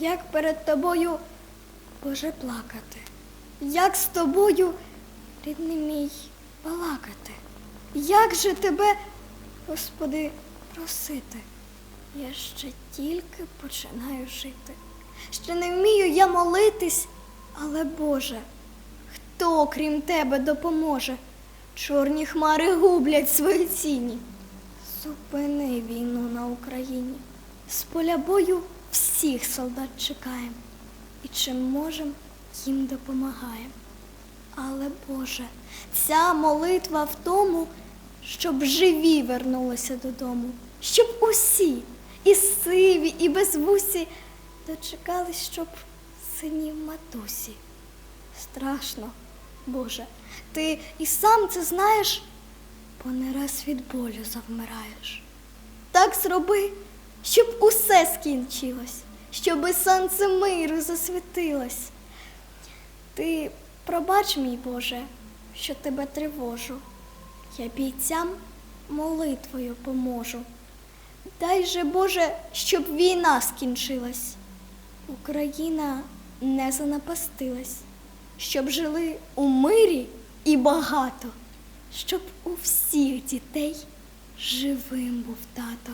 як перед тобою, Боже, плакати, як з тобою, рідний мій, балакати, як же тебе, Господи, просити? Я ще тільки починаю жити. Ще не вмію я молитись, але Боже, хто крім тебе допоможе? Чорні хмари гублять свої тіні. Зупини війну на Україні. З поля бою всіх солдат чекаємо. І чим можем, їм допомагаємо. Але Боже, ця молитва в тому, щоб живі вернулися додому, щоб усі, і сиві, і безвусі, дочекались, щоб синів матусі. Страшно, Боже, ти і сам це знаєш, бо не раз від болю завмираєш. Так зроби, щоб усе скінчилось, щоби сонце миру засвітилось. Ти пробач, мій Боже, що тебе тривожу. Я бійцям молитвою поможу. Дай же, Боже, щоб війна скінчилась. Україна не занапастилась, щоб жили у мирі і багато, щоб у всіх дітей живим був тато.